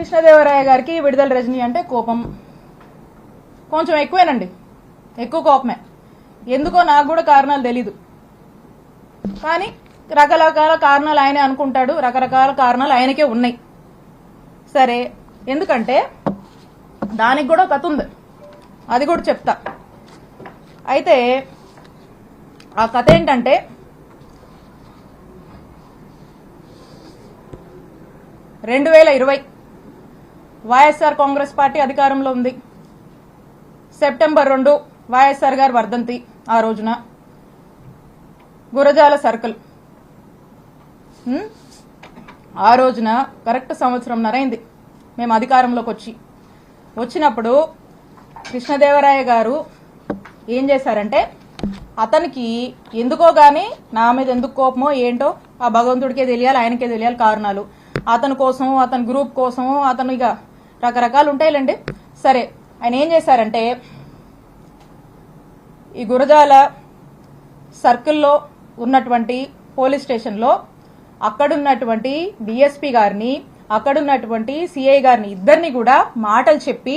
కృష్ణదేవరాయ గారికి విడుదల రజని అంటే కోపం. కొంచెం ఎక్కువేనండి. ఎక్కువ కోపమే. ఎందుకో నాకు కూడా కారణాలు తెలీదు. కానీ రకరకాల కారణాలు ఆయనే అనుకుంటాడు. రకరకాల కారణాలు ఆయనకే ఉన్నాయి. సరే ఎందుకంటే దానికి కూడా కథ ఉంది. అది కూడా చెప్తా. అయితే ఆ కథ ఏంటంటే రెండు వేల ఇరవై వైఎస్ఆర్ కాంగ్రెస్ పార్టీ అధికారంలో ఉంది. సెప్టెంబర్ రెండు వైఎస్ఆర్ గారి వర్ధంతి ఆ రోజున. గురజాల సర్కిల్. ఆ రోజున కరెక్ట్ సంవత్సరం నరైంది మేము అధికారంలోకి వచ్చి. వచ్చినప్పుడు కృష్ణదేవరాయ గారు ఏం చేశారంటే అతనికి ఎందుకో గాని నా మీద ఎందుకు కోపమో ఏంటో ఆ భగవంతుడికే తెలియాలి ఆయనకే తెలియాలి కారణాలు. అతని కోసం అతని గ్రూప్ కోసం అతను ఇక రకరకాలు ఉంటాయిలండి సరే ఆయన ఏం చేశారంటే ఈ గురజాల సర్కిల్లో ఉన్నటువంటి పోలీస్ స్టేషన్లో అక్కడున్నటువంటి డిఎస్పీ గారిని అక్కడున్నటువంటి సిఐ గారిని ఇద్దరిని కూడా మాటలు చెప్పి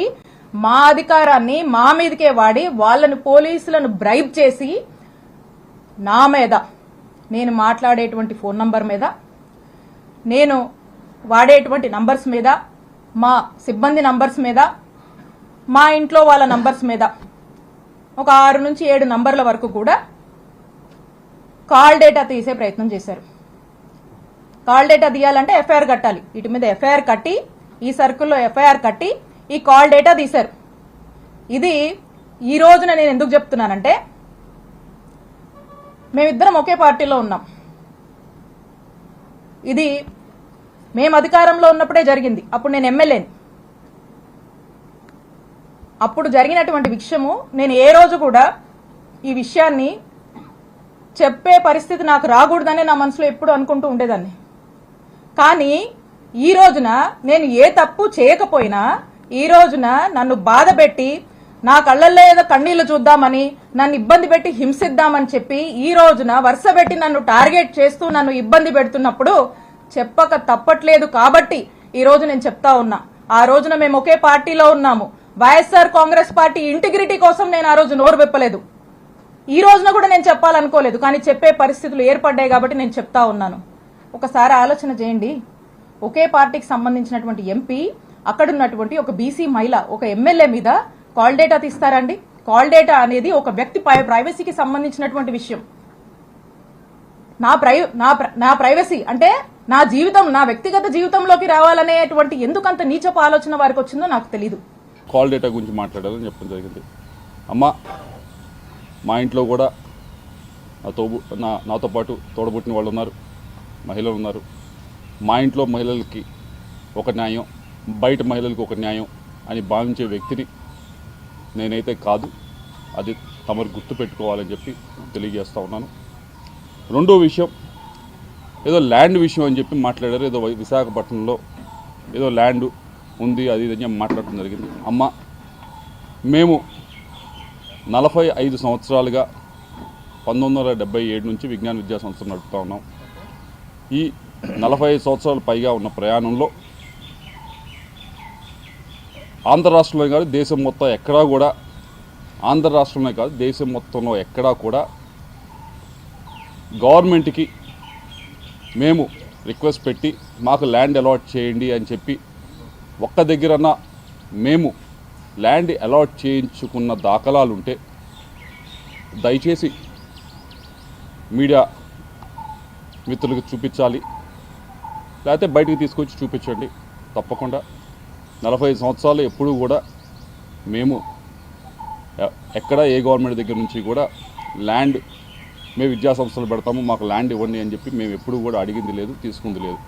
మా అధికారాన్ని మా మీదకే వాడి వాళ్ళని పోలీసులను బ్రైబ్ చేసి నా మీద నేను మాట్లాడేటువంటి ఫోన్ నంబర్ మీద నేను వాడేటువంటి నంబర్స్ మీద మా సిబ్బంది నంబర్స్ మీద మా ఇంట్లో వాళ్ళ నంబర్స్ మీద ఒక ఆరు నుంచి ఏడు నంబర్ల వరకు కూడా కాల్ డేటా తీసే ప్రయత్నం చేశారు. కాల్ డేటా తీయాలంటే ఎఫ్ఐఆర్ కట్టాలి. వీటి మీద ఎఫ్ఐఆర్ కట్టి ఈ సర్కిల్లో ఎఫ్ఐఆర్ కట్టి ఈ కాల్ డేటా తీశారు. ఇది ఈ రోజున నేను ఎందుకు చెప్తున్నానంటే మేమిద్దరం ఒకే పార్టీలో ఉన్నాం. ఇది మేము అధికారంలో ఉన్నప్పుడే జరిగింది. అప్పుడు నేను ఎమ్మెల్యేని. అప్పుడు జరిగినటువంటి విషయము నేను ఏ రోజు కూడా ఈ విషయాన్ని చెప్పే పరిస్థితి నాకు రాకూడదని నా మనసులో ఎప్పుడు అనుకుంటూ ఉండేదాన్ని. కానీ ఈ రోజున నేను ఏ తప్పు చేయకపోయినా ఈ రోజున నన్ను బాధ పెట్టి నా కళ్ళల్లో ఏదో కన్నీళ్ళు చూద్దామని నన్ను ఇబ్బంది పెట్టి హింసిద్దామని చెప్పి ఈ రోజున వరుస పెట్టి నన్ను టార్గెట్ చేస్తూ నన్ను ఇబ్బంది పెడుతున్నప్పుడు చెప్పక తప్పట్లేదు కాబట్టి ఈ రోజు నేను చెప్తా ఉన్నా. ఆ రోజున మేము ఒకే పార్టీలో ఉన్నాము. వైఎస్ఆర్ కాంగ్రెస్ పార్టీ ఇంటిగ్రిటీ కోసం నేను ఆ రోజు నోరు విప్పలేదు. ఈ రోజున కూడా నేను చెప్పాలనుకోలేదు కానీ చెప్పే పరిస్థితులు ఏర్పడ్డాయి కాబట్టి నేను చెప్తా ఉన్నాను. ఒకసారి ఆలోచన చేయండి. ఒకే పార్టీకి సంబంధించినటువంటి ఎంపీ అక్కడున్నటువంటి ఒక బీసీ మహిళ ఒక ఎమ్మెల్యే మీద కాల్ డేటా తీస్తారండి. కాల్ డేటా అనేది ఒక వ్యక్తి ప్రైవసీకి సంబంధించినటువంటి విషయం. నా ప్రై నా నా ప్రైవసీ అంటే నా జీవితం నా వ్యక్తిగత జీవితంలోకి రావాలనేటువంటి ఎందుకంత నీచపు ఆలోచన వారికి వచ్చిందో నాకు తెలియదు కాల్ డేటా గురించి మాట్లాడాలని చెప్పడం జరిగింది. అమ్మ మా ఇంట్లో కూడా నా తోబు నా నాతో పాటు తోడబుట్టిన వాళ్ళు ఉన్నారు మహిళలు ఉన్నారు. మా ఇంట్లో మహిళలకి ఒక న్యాయం బయట మహిళలకు ఒక న్యాయం అని భావించే వ్యక్తిని నేనైతే కాదు అది తమరు గుర్తు పెట్టుకోవాలని చెప్పి తెలియజేస్తూ ఉన్నాను. రెండో విషయం ఏదో ల్యాండ్ విషయం అని చెప్పి మాట్లాడారు. ఏదో విశాఖపట్నంలో ఏదో ల్యాండ్ ఉంది అది ఇది అని మాట్లాడటం జరిగింది. అమ్మ మేము నలభై ఐదు సంవత్సరాలుగా పంతొమ్మిది వందల డెబ్బై ఏడు నుంచి విజ్ఞాన విద్యా సంస్థలు నడుపుతూ ఉన్నాం. ఈ నలభై ఐదు సంవత్సరాలు పైగా ఉన్న ప్రయాణంలో ఆంధ్ర రాష్ట్రంలో కాదు దేశం మొత్తం ఎక్కడా కూడా ఆంధ్ర రాష్ట్రంలో కాదు దేశం మొత్తంలో ఎక్కడా కూడా గవర్నమెంట్కి మేము రిక్వెస్ట్ పెట్టి మాకు ల్యాండ్ అలాట్ చేయండి అని చెప్పి ఒక్క దగ్గరన్న మేము ల్యాండ్ అలాట్ చేయించుకున్న దాఖలాలు ఉంటే దయచేసి మీడియా మిత్రులకు చూపించాలి. లేకపోతే బయటికి తీసుకొచ్చి చూపించండి. తప్పకుండా నలభై ఐదు సంవత్సరాలు ఎప్పుడూ కూడా మేము ఎ- ఎక్కడ ఏ గవర్నమెంట్ దగ్గర నుంచి కూడా ల్యాండ్ మేము విద్యా సంస్థలు పెడతాము మాకు ల్యాండ్ ఇవ్వండి అని చెప్పి మేము ఎప్పుడు కూడా అడిగింది లేదు తీసుకుంది లేదు.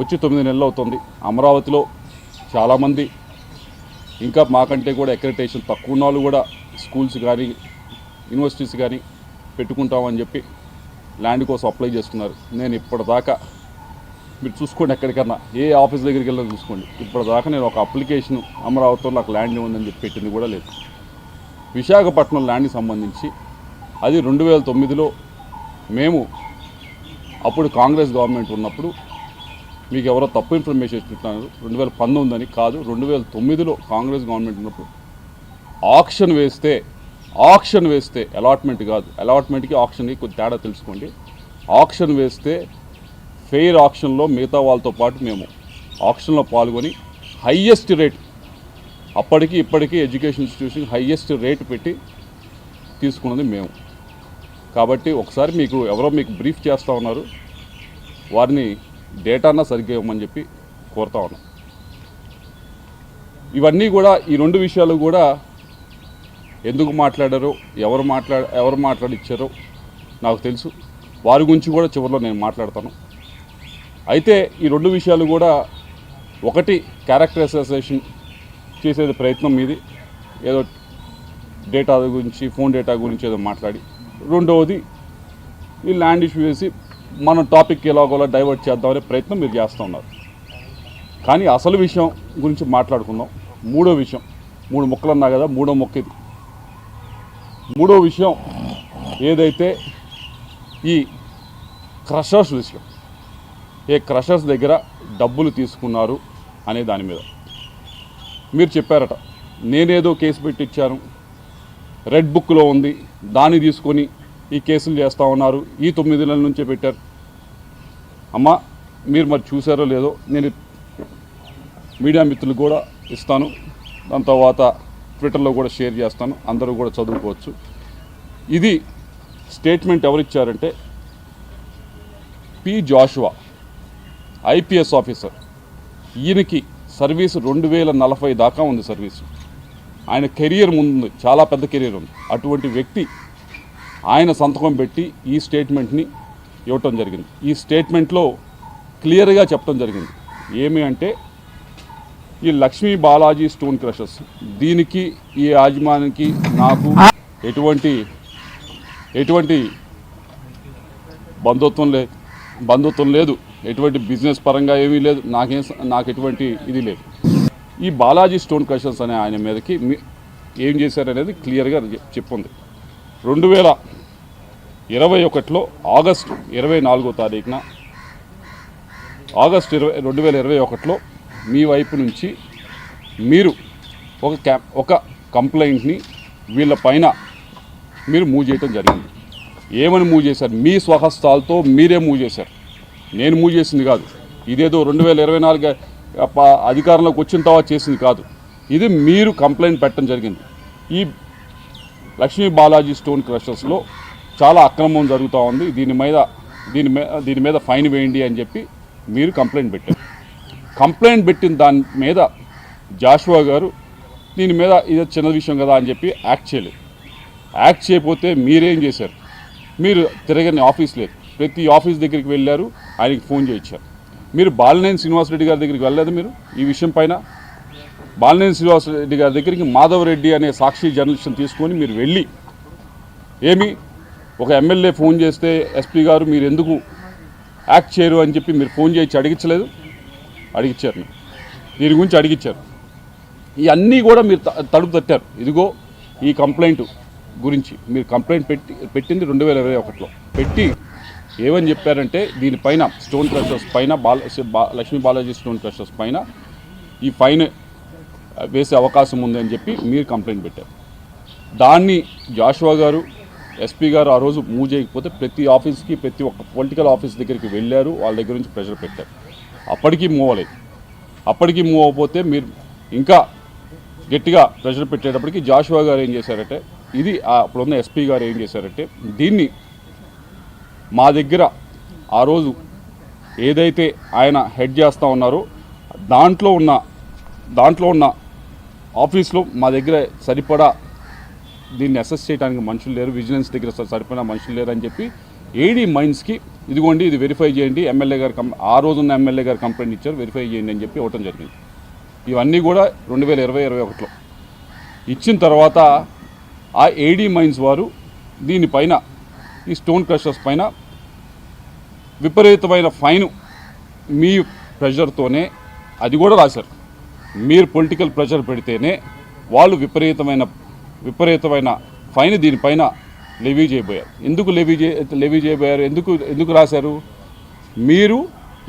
వచ్చి తొమ్మిది నెలలు అవుతుంది. అమరావతిలో చాలామంది ఇంకా మాకంటే కూడా అక్రిటేషన్ తక్కువ ఉన్న వాళ్ళు కూడా స్కూల్స్ కానీ యూనివర్సిటీస్ కానీ పెట్టుకుంటామని చెప్పి ల్యాండ్ కోసం అప్లై చేసుకున్నారు నేను ఇప్పటిదాకా మీరు చూసుకోండి ఎక్కడికన్నా ఏ ఆఫీస్ దగ్గరికి వెళ్ళినా చూసుకోండి. ఇప్పటిదాకా నేను ఒక అప్లికేషన్ అమరావతిలో నాకు ల్యాండ్ ఉందని చెప్పి పెట్టింది కూడా లేదు. విశాఖపట్నం ల్యాండ్కి సంబంధించి అది రెండు వేల తొమ్మిదిలో మేము అప్పుడు కాంగ్రెస్ గవర్నమెంట్ ఉన్నప్పుడు మీకు ఎవరో తప్పు ఇన్ఫర్మేషన్ ఇస్తున్నారు రెండు వేల పంతొమ్మిది అని కాదు రెండు వేల తొమ్మిదిలో కాంగ్రెస్ గవర్నమెంట్ ఉన్నప్పుడు ఆక్షన్ వేస్తే ఆక్షన్ వేస్తే అలాట్మెంట్ కాదు. అలాట్మెంట్కి ఆక్షన్కి కొద్ది తేడా తెలుసుకోండి. ఆక్షన్ వేస్తే ఫెయిర్ ఆక్షన్లో మిగతా వాళ్ళతో పాటు మేము ఆక్షన్లో పాల్గొని హయ్యెస్ట్ రేట్ అప్పటికి ఇప్పటికీ ఎడ్యుకేషన్ ఇన్స్టిట్యూషన్ హయ్యెస్ట్ రేట్ పెట్టి తీసుకున్నది మేము. కాబట్టి ఒకసారి మీకు ఎవరో మీకు బ్రీఫ్ చేస్తూ ఉన్నారు. వారిని డేటానా సరిగ్గా ఇవ్వమని చెప్పి కోరుతా ఉన్నాం. ఇవన్నీ కూడా ఈ రెండు విషయాలు కూడా ఎందుకు మాట్లాడారో ఎవరు మాట్లా ఎవరు మాట్లాడిచ్చారో నాకు తెలుసు. వారి గురించి కూడా చివరిలో నేను మాట్లాడతాను. అయితే ఈ రెండు విషయాలు కూడా ఒకటి క్యారెక్టర్ అసోసియేషన్ చేసేది ప్రయత్నం మీది. ఏదో డేటా గురించి ఫోన్ డేటా గురించి ఏదో మాట్లాడి రెండవది ఈ ల్యాండ్ ఇష్యూ వేసి మన టాపిక్ ఎలాగోలా డైవర్ట్ చేద్దామనే ప్రయత్నం మీరు చేస్తూ ఉన్నారు. కానీ అసలు విషయం గురించి మాట్లాడుకుందాం. మూడో విషయం మూడు మొక్కలు అన్నా కదా మూడో మొక్క ఇది. మూడో విషయం ఏదైతే ఈ క్రషర్స్ విషయం ఏ క్రషర్స్ దగ్గర డబ్బులు తీసుకున్నారు అనే దాని మీద. మీరు చెప్పారట నేనేదో కేసు పెట్టిచ్చాను రెడ్ బుక్లో ఉంది. దాన్ని తీసుకొని ఈ కేసులు చేస్తూ ఉన్నారు. ఈ తొమ్మిది నెలల నుంచే పెట్టారు. అమ్మా మీరు మరి చూసారో లేదో నేను మీడియా మిత్రులు కూడా ఇస్తాను. దాని తర్వాత ట్విట్టర్లో కూడా షేర్ చేస్తాను. అందరూ కూడా చదువుకోవచ్చు. ఇది స్టేట్మెంట్ ఎవరిచ్చారంటే పి జాషువా ఐపీఎస్ ఆఫీసర్. ఈయనకి సర్వీసు రెండు వేల నలభై దాకా ఉంది సర్వీసు. ఆయన కెరియర్ ముందు చాలా పెద్ద కెరియర్ ఉంది. అటువంటి వ్యక్తి ఆయన సంతకం పెట్టి ఈ స్టేట్మెంట్ని ఇవ్వటం జరిగింది. ఈ స్టేట్మెంట్లో క్లియర్గా చెప్పడం జరిగింది. ఏమి అంటే ఈ లక్ష్మీ బాలాజీ స్టోన్ క్రషర్స్ దీనికి ఈ యాజమానికి నాకు ఎటువంటి ఎటువంటి బంధుత్వం లేదు. బంధుత్వం లేదు. ఎటువంటి బిజినెస్ పరంగా ఏమీ లేదు. నాకేం నాకు ఎటువంటి ఇది లేదు. ఈ బాలాజీ స్టోన్ కషన్స్ అనే ఆయన మీదకి మీ- ఏం చేశారనేది క్లియర్గా చెప్పుంది. రెండు వేల ఇరవై ఒకటిలో ఆగస్టు ఇరవై నాలుగో తారీఖున ఆగస్ట్ ఇరవై రెండు వేల ఇరవై ఒకటిలో మీ వైపు నుంచి మీరు ఒక క్యా ఒక కంప్లైంట్ని వీళ్ళ పైన మీరు మూవ్ చేయటం జరిగింది. ఏమని మూవ్ చేశారు? మీ స్వహస్తాలతో మీరే మూవ్ చేశారు. నేను మూవ్ చేసింది కాదు. ఇదేదో రెండు వేల ఇరవై నాలుగు అధికారంలోకి వచ్చిన తర్వాత చేసింది కాదు. ఇది మీరు కంప్లైంట్ పెట్టడం జరిగింది. ఈ లక్ష్మీ బాలాజీ స్టోన్ క్రషర్స్లో చాలా అక్రమం జరుగుతూ ఉంది. దీని మీద దీని మీద దీని మీద ఫైన్ వేయండి అని చెప్పి మీరు కంప్లైంట్ పెట్టారు. కంప్లైంట్ పెట్టిన దాని మీద జాషువా గారు దీని మీద ఇది చిన్న విషయం కదా అని చెప్పి యాక్ట్ చేయలేదు. యాక్ట్ చేయకపోతే మీరేం చేశారు? మీరు తిరగని ఆఫీస్ లేదు. ప్రతి ఆఫీస్ దగ్గరికి వెళ్ళారు ఆయనకి ఫోన్ చేయించారు. మీరు బాలినేని శ్రీనివాసరెడ్డి గారి దగ్గరికి వెళ్ళలేదు మీరు? ఈ విషయం పైన? బాలినేని శ్రీనివాసరెడ్డి గారి దగ్గరికి మాధవరెడ్డి అనే సాక్షి జర్నలిస్ట్ని తీసుకొని మీరు వెళ్ళి ఏమి ఒక ఎమ్మెల్యే ఫోన్ చేస్తే ఎస్పీ గారు మీరు ఎందుకు యాక్ట్ చేయరు అని చెప్పి మీరు ఫోన్ చేయించి అడిగించలేదు? అడిగించారు దీని గురించి అడిగించారు. ఇవన్నీ కూడా మీరు త- తట్టారు. ఇదిగో ఈ కంప్లైంట్ గురించి. మీరు కంప్లైంట్ పెట్టి పెట్టింది రెండు వేల ఇరవై ఒకటిలో. పెట్టి ఏమని చెప్పారంటే దీనిపైన స్టోన్ క్రషర్స్ పైన బాల లక్ష్మీ బాలాజీ స్టోన్ క్రషర్స్ పైన ఈ ఫైన్ వేసే అవకాశం ఉందని చెప్పి మీరు కంప్లైంట్ పెట్టారు. దాన్ని జాషువా గారు ఎస్పీ గారు ఆ రోజు మూవ్ చేయకపోతే ప్రతి ఆఫీస్కి ప్రతి ఒక్క పొలిటికల్ ఆఫీస్ దగ్గరికి వెళ్ళారు వాళ్ళ దగ్గర నుంచి ప్రెషర్ పెట్టారు. అప్పటికీ మూవ్ అవ్వలేదు. అప్పటికి మూవ్ అవ్వకపోతే మీరు ఇంకా గట్టిగా ప్రెషర్ పెట్టేటప్పటికి జాషువా గారు ఏం చేశారంటే ఇది అప్పుడున్న ఎస్పీ గారు ఏం చేశారంటే దీన్ని మా దగ్గర ఆ రోజు ఏదైతే ఆయన హెడ్ చేస్తూ ఉన్నారో దాంట్లో ఉన్న దాంట్లో ఉన్న ఆఫీస్లో మా దగ్గర సరిపడా దీన్ని అసెస్ చేయడానికి మనుషులు లేరు విజిలెన్స్ దగ్గర సరిపడా మనుషులు లేరు అని చెప్పి ఏడీ మైన్స్కి ఇదిగోండి ఇది వెరిఫై చేయండి ఎమ్మెల్యే గారు కం ఆ రోజున్న ఎమ్మెల్యే గారు కంప్లైంట్ ఇచ్చారు వెరిఫై చేయండి అని చెప్పి ఇవ్వటం జరిగింది. ఇవన్నీ కూడా రెండు వేల ఇరవై ఇరవై ఒకటిలో. ఇచ్చిన తర్వాత ఆ ఏడీ మైన్స్ వారు దీనిపైన ఈ స్టోన్ క్రషర్స్ పైన విపరీతమైన ఫైన్ మీ ప్రెషర్తోనే అది కూడా రాశారు. మీరు పొలిటికల్ ప్రెషర్ పెడితేనే వాళ్ళు విపరీతమైన విపరీతమైన ఫైన్ దీనిపైన లెవీ చేయబోయారు. ఎందుకు లెవీ చే లెవీ చేయబోయారు? ఎందుకు ఎందుకు రాశారు? మీరు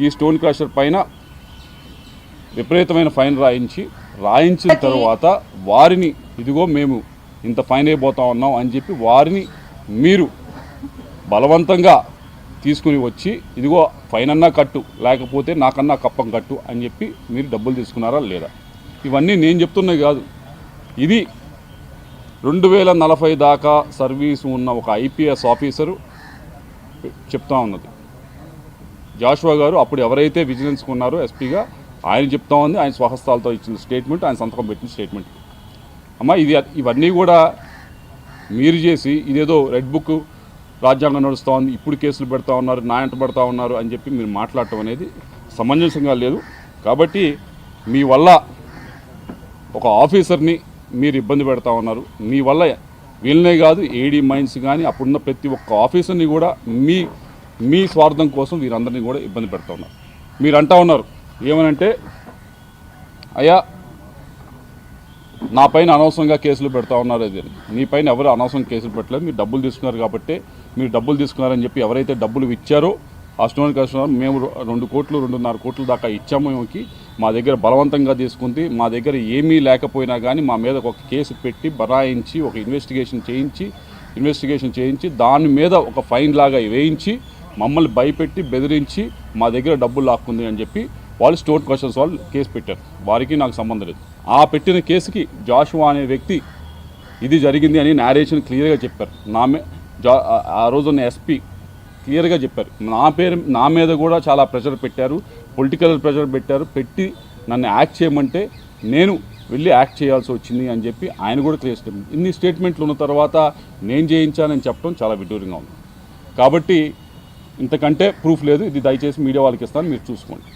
ఈ స్టోన్ క్రషర్ పైన విపరీతమైన ఫైన్ రాయించి రాయించిన తర్వాత వారిని ఇదిగో మేము ఇంత ఫైన్ అయిపోతా ఉన్నాం అని చెప్పి వారిని మీరు బలవంతంగా తీసుకుని వచ్చి ఇదిగో ఫైన్ అన్నా కట్టు లేకపోతే నాకన్నా కప్పం కట్టు అని చెప్పి మీరు డబ్బులు తీసుకున్నారా లేదా? ఇవన్నీ నేను చెప్తున్నవి కాదు. ఇది రెండు వేల నలభై దాకా సర్వీసు ఉన్న ఒక ఐపీఎస్ ఆఫీసరు చెప్తా ఉన్నది. జాషువా గారు అప్పుడు ఎవరైతే విజిలెన్స్ ఉన్నారో ఎస్పీగా ఆయన చెప్తా ఉంది ఆయన స్వహస్తాలతో ఇచ్చిన స్టేట్మెంట్ ఆయన సంతకం పెట్టిన స్టేట్మెంట్. అమ్మ ఇది ఇవన్నీ కూడా మీరు చేసి ఇదేదో రెడ్ బుక్ రాజ్యాంగం నడుస్తూ ఉంది ఇప్పుడు కేసులు పెడతా ఉన్నారు నా ఎంట పెడతా ఉన్నారు అని చెప్పి మీరు మాట్లాడటం అనేది సమంజసంగా లేదు. కాబట్టి మీ వల్ల ఒక ఆఫీసర్ని మీరు ఇబ్బంది పెడతా ఉన్నారు. మీ వల్ల వీళ్ళనే కాదు ఏడీ మైన్స్ కానీ అప్పుడున్న ప్రతి ఒక్క ఆఫీసర్ని కూడా మీ మీ స్వార్థం కోసం వీరందరినీ కూడా ఇబ్బంది పెడతా ఉన్నారు. మీరు అంటా ఉన్నారు ఏమనంటే అయ్యా నా పైన అనవసరంగా కేసులు పెడతా ఉన్నారు అది నీ మీ పైన ఎవరు అనవసరం కేసులు పెట్టలేదు మీరు డబ్బులు తీసుకున్నారు కాబట్టి మీరు డబ్బులు తీసుకున్నారని చెప్పి ఎవరైతే డబ్బులు ఇచ్చారో ఆ స్టోన్ కస్టమర్ మేము రెండు కోట్లు రెండున్నర కోట్ల దాకా ఇచ్చాము మేముకి మా దగ్గర బలవంతంగా తీసుకుంది. మా దగ్గర ఏమీ లేకపోయినా కానీ మా మీద ఒక కేసు పెట్టి బరాయించి ఒక ఇన్వెస్టిగేషన్ చేయించి ఇన్వెస్టిగేషన్ చేయించి దాని మీద ఒక ఫైన్ లాగా వేయించి మమ్మల్ని భయపెట్టి బెదిరించి మా దగ్గర డబ్బులు లాక్కుంది అని చెప్పి వాళ్ళు స్టోన్ క్వశ్చన్స్ వాళ్ళు కేసు పెట్టారు. వారికి నాకు సంబంధం లేదు. ఆ పెట్టిన కేసుకి జాషువా అనే వ్యక్తి ఇది జరిగింది అని నేరేషన్ క్లియర్గా చెప్పారు. నా జా ఆ- రోజున ఎస్పీ క్లియర్గా చెప్పారు. నా పేరు నా మీద కూడా చాలా ప్రెషర్ పెట్టారు. పొలిటికల్ ప్రెషర్ పెట్టారు. పెట్టి నన్ను యాక్ట్ చేయమంటే నేను వెళ్ళి యాక్ట్ చేయాల్సి వచ్చింది అని చెప్పి ఆయన కూడా క్లియర్ స్టేట్మెంట్ ఇన్ని స్టేట్మెంట్లు ఉన్న తర్వాత నేను చేయించానని చెప్పడం చాలా విడ్డూరంగా ఉంది. కాబట్టి ఇంతకంటే ప్రూఫ్ లేదు. ఇది దయచేసి మీడియా వాళ్ళకి ఇస్తాను. మీరు చూసుకోండి.